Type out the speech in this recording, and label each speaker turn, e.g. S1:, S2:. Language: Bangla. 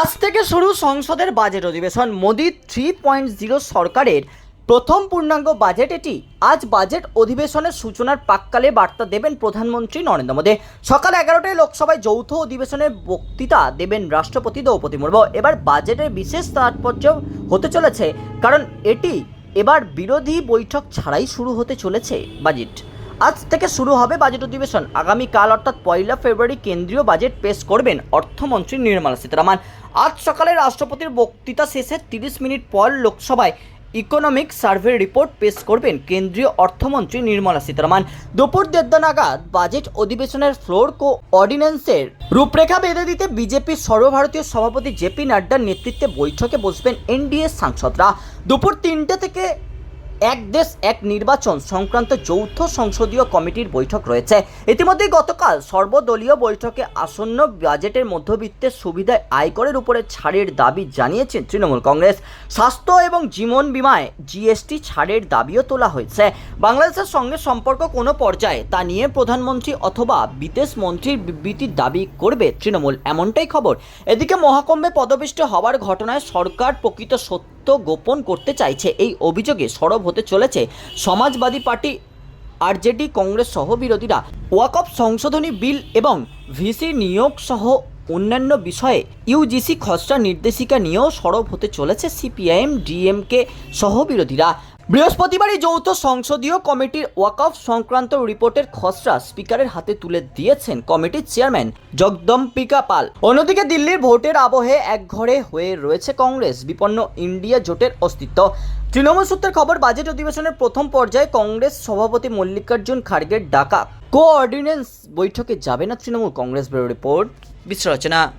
S1: আজ থেকে শুরু সংসদের বাজেট অধিবেশন। মোদি থ্রি পয়েন্ট জিরো সরকারের প্রথম পূর্ণাঙ্গ বাজেট এটি। আজ বাজেট অধিবেশনের সূচনার প্রাককালে বার্তা দেবেন প্রধানমন্ত্রী নরেন্দ্র মোদী। সকাল এগারোটায় লোকসভায় যৌথ অধিবেশনের বক্তৃতা দেবেন রাষ্ট্রপতি দ্রৌপদী মুর্মু। এবার বাজেটের বিশেষ তাৎপর্য হতে চলেছে, কারণ এটি এবার বিরোধী বৈঠক ছাড়াই শুরু হতে চলেছে বাজেট। আজ থেকে শুরু হবে বাজেট অধিবেশন। আগামীকাল অর্থাৎ পয়লা ফেব্রুয়ারি কেন্দ্রীয় বাজেট পেশ করবেন অর্থমন্ত্রী নির্মলা সীতারামন। আজ সকালে রাষ্ট্রপতির বক্তৃতা শেষে তিরিশ মিনিট পর লোকসভায় ইকোনমিক সার্ভে রিপোর্ট পেশ করবেন কেন্দ্রীয় অর্থমন্ত্রী নির্মলা সীতারামন। দুপুর দেড়টা নাগাদ বাজেট অধিবেশনের ফ্লোর কো অর্ডিন্যান্সের রূপরেখা বেঁধে দিতে বিজেপির সর্বভারতীয় সভাপতি জেপি নাড্ডার নেতৃত্বে বৈঠকে বসবেন এনডিএ সাংসদরা। দুপুর তিনটে থেকে এক দেশ, এক নির্বাচন সংক্রান্ত যৌথ সংসদীয় কমিটির বৈঠক রয়েছে। ইতিমধ্যেই গতকাল সর্বদলীয় বৈঠকে আসন্ন বাজেটের মধ্যবিত্তের সুবিধায় আয়করের উপরে ছাড়ের দাবি জানিয়েছেন তৃণমূল কংগ্রেস। স্বাস্থ্য এবং জীবন বিমায় জিএসটি ছাড়ের দাবিও তোলা হয়েছে। বাংলাদেশের সঙ্গে সম্পর্ক কোনো পর্যায়ে তা নিয়ে প্রধানমন্ত্রী অথবা বিদেশ মন্ত্রীর বিবৃতির দাবি করবে তৃণমূল। এমনটাই খবর। এদিকে মহাকুম্ভে পদপিষ্ট হওয়ার ঘটনায় সরকার প্রকৃত সত্য গোপন করতে চাইছে। এই অভিযোগে সরব হতে চলেছে সমাজবাদী পার্টি, আরজেডি, কংগ্রেস সহ বিরোধীরা। ওয়াকফ সংশোধনী বিল এবং ভিসি নিয়োগ সহ অন্যান্য বিষয়ে ইউজিসি খসড়া নির্দেশিকা নিয়েও সরব হতে চলেছে সিপিআইএম, ডিএমকে সহ বিরোধীরা। বৃহস্পতিবারই যৌথ সংসদীয় কমিটির ওয়াকফ সংক্রান্ত রিপোর্টের খসড়া স্পিকারের হাতে তুলে দিয়েছেন কমিটির চেয়ারম্যান জগদম্বিকা পাল। অন্যদিকে দিল্লির ভোটের আবহে একঘরে হয়ে রয়েছে কংগ্রেস, বিপন্ন ইন্ডিয়া জোটের অস্তিত্ব। তৃণমূল সূত্রের খবর, বাজেট অধিবেশনের প্রথম পর্যায়ে কংগ্রেস সভাপতি মল্লিকার্জুন খাড়গের ডাকা। কোঅর্ডিনেন্স বৈঠকে যাবে না তৃণমূল কংগ্রেস ব্যুরো রিপোর্ট বিশ্লেষণা